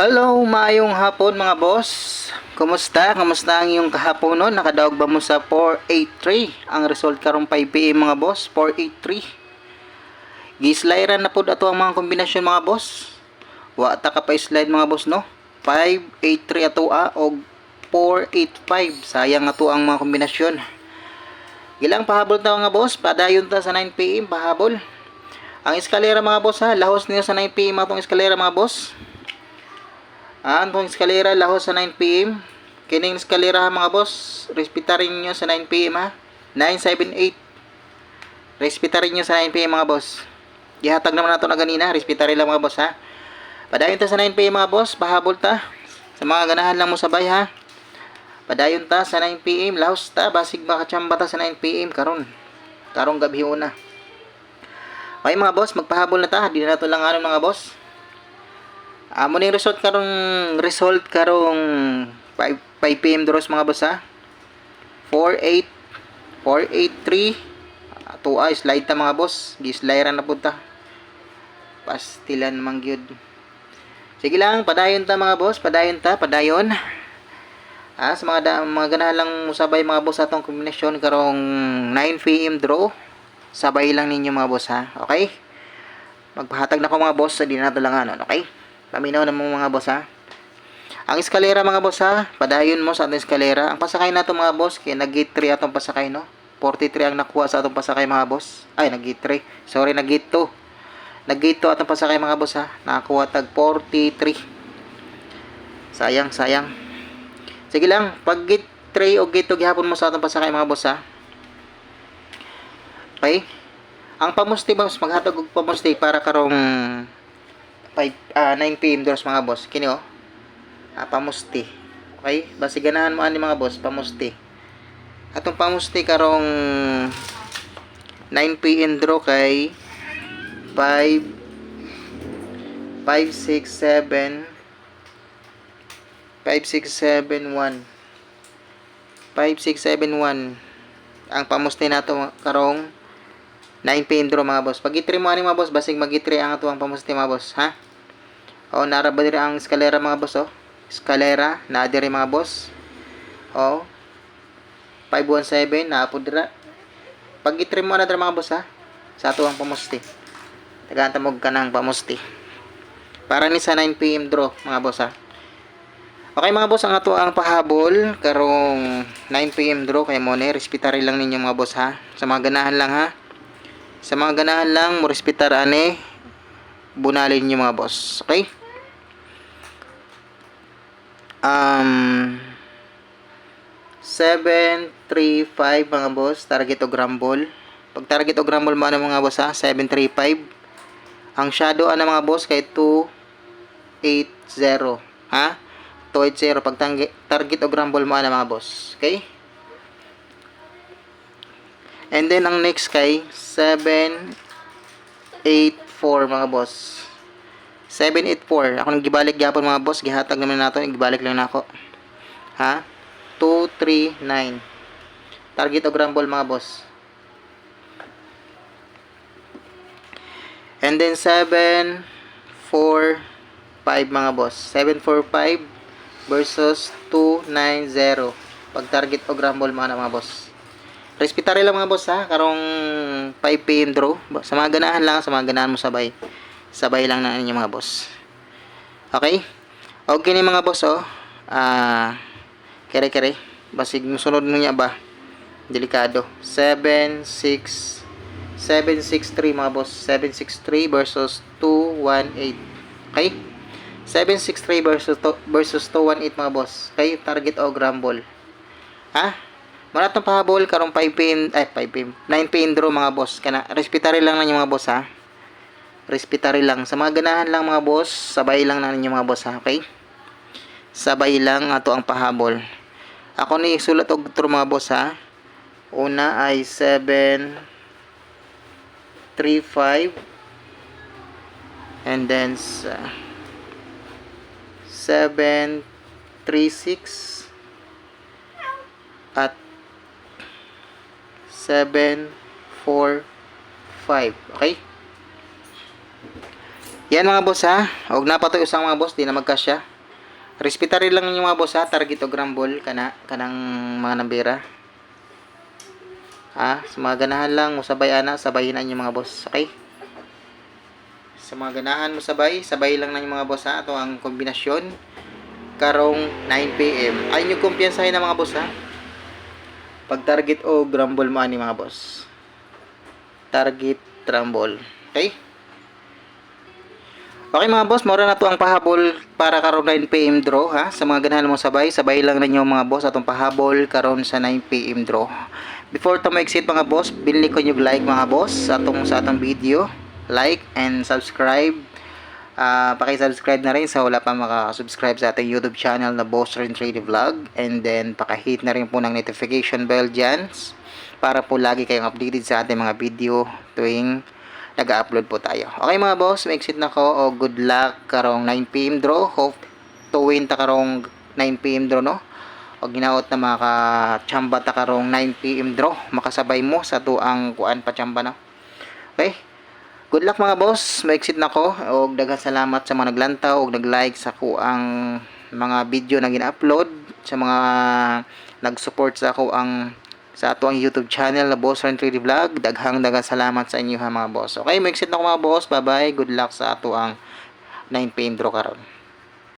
Hello, maayong hapon mga boss. Kumusta? Kumusta ang iyong kahapon no? Nakadaog ba mo sa 483? Ang result karong 5pm mga boss, 483. Gislayran na po ato ang mga kombinasyon mga boss. Wa ta ka pa slide mga boss no. 583 ato a og 485. Sayang ato ang mga kombinasyon. Ilang pahabol ta mga boss? Padayon ta sa 9pm pahabol. Ang eskalera mga boss ha, lahos niyo sa 9pm atong eskalera mga boss. Ah, ang eskalera lahos sa 9pm. Kining eskalera mga boss, respetarin nyo sa 9pm ha. 978. Respetarin nyo sa 9pm mga boss. Gihatag naman nato na ganina, respetarin lang mga boss ha. Padayon ta sa 9pm mga boss, pahabol ta. Sa mga ganahan lang mo sabay ha. Padayon ta sa 9pm, lahos ta, basig makachamba ta sa 9pm karon. Karong gabi una. Okay mga boss, magpahabol na ta. Di na nato lang ano mga boss. Amo ning result karong result karong 5, 5 PM doros mga boss ha. 48 483 2 ay slide ta mga boss. Gislairan na punta. Pastilan man gyud. Sige lang, padayon ta mga boss, padayon ta, padayon. Ah, sa mga da, mga ganahan lang musabay mga boss atong kombinasyon karong 9 PM draw. Sabay lang ninyo mga boss ha. Okay? Magpahatag na ko mga boss sa di na nato lang ano, okay? Paminaw na mga boss ha. Ang eskalera mga boss ha, padayon mo sa atong eskalera. Ang pasakay nato mga boss, kay nag-gate 3 atong pasakay no. 43 ang nakuha sa atong pasakay mga boss. Ay, nag-gate 3. Sorry, nag-gate 2. Nag-gate 2 atong pasakay mga boss ha. Nakakuha tag 43. Sayang, sayang. Sige lang, pag gate 3 o gate 2 gihapon mo sa atong pasakay mga boss ha. Okay? Ang pamusti boss, maghatag og pamusti para karong 5 ah, 9 PM doras mga boss. Kini oh. Ah, pamusti. Okay? Basi ganahan mo ani mga boss, pamusti. Atong pamusti karong 9 PM draw kay 5 5 6 7 5671 5671 ang pamusti nato karong 9 PM draw mga boss. Pag itri mo ani mga boss, basig mag-itri ang ato ang pamusti mga boss, ha? O nara ba diri ang eskalera mga boss, oh? Eskalera na diri mga boss. O 517 na po dira. Pag itri mo na dira mga boss, ha? Sa ato ang pamusti. Tagaan tamog ka ng pamusti. Para ni sa 9 PM draw mga boss, ha? Okay mga boss, ang ato ang pahabol karong 9 PM draw kay mo ni respetari lang ninyo mga boss ha. Sa mga ganahan lang ha. Sa mga ganahan lang mo respetar ane bunalin niyo mga boss. Okay? Um 735 mga boss, target o grumble. Pag target o grumble mo ano mga boss ha, 735. Ang shadow ano mga boss kay 280 ha. 280 pag target o grumble mo ano mga boss. Okay? And then ang next kay 784 mga boss. 784. Ako nang gibalik gyapon mga boss, gihatag naman nato, gibalik lang nako. Ha? 239. Target o grumble mga boss. And then 745 mga boss. 745 versus 290. Pag target o grumble mga mga boss. Respetary lang mga boss ha, karong 5 PM draw. Sa mga ganahan lang, sa mga ganahan mo sabay. Sabay lang na ninyo mga boss. Okay? Okay ni mga boss oh. Ah, kere kere. Basig musunod niya ba? Delikado. 7 6 763 mga boss. 763 versus 218. Okay? 763 versus versus 218 mga boss. Okay? Target o grumble. Ha? Mara itong pahabol karong 5 pin ay 5 pin 9 pin draw mga boss. Kana respetary lang ninyo mga boss ha? Respetary lang. Sa mga ganahan lang mga boss sabay lang na ninyo mga boss ha? Okay? Sabay lang ato ang pahabol. Ako ni sulat og tro mga boss ha? Una ay 7 3 5 and then sa 7 3 6 at 7, 4, 5. Okay? Yan mga boss ha. Og napatoy usang mga boss, di na magkasya. Respetary lang yung mga boss ha, target o grambol kana kanang mga nambira. Ha, sa mga ganahan lang mo sabay ana, sabayin na yung mga boss, okay? Sa mga ganahan mo sabay, sabay lang na yung mga boss ha. Ito ang kombinasyon karong 9 PM. Ay nyo kumpiyansahin na mga boss ha. Pag target o grumble mo ani mga boss. Target trumble. Okay? Okay mga boss, mora na to ang pahabol para karon 9 PM draw ha. Sa mga ganahan mo sabay, sabay lang ninyo mga boss atong pahabol karon sa 9 PM draw. Before to exit mga boss, bili ko nyo like mga boss atong sa atong video. Like and subscribe. Ah, paki-subscribe na rin sa wala pa makaka-subscribe sa ating YouTube channel na Boss Rin Trade Vlog and then paka-hit na rin po ng notification bell dyan para po lagi kayong updated sa ating mga video tuwing nag-upload po tayo. Okay mga boss, may exit na ko o good luck karong 9pm draw. Hope to win ta karong 9pm draw no. O ginaot na maka-chamba ta karong 9pm draw. Makasabay mo sa tuang kuan pa chamba na. Okay? Good luck mga boss. May exit na ko. O daghang salamat sa mga naglantaw o nag-like sa kuang mga video na gina-upload sa mga nag-support sa ako ang sa ato ang YouTube channel na Boss Run 3D Vlog. Daghang daghang salamat sa inyo ha mga boss. Okay, may exit na ko mga boss. Bye-bye. Good luck sa ato ang 9 PM draw karon.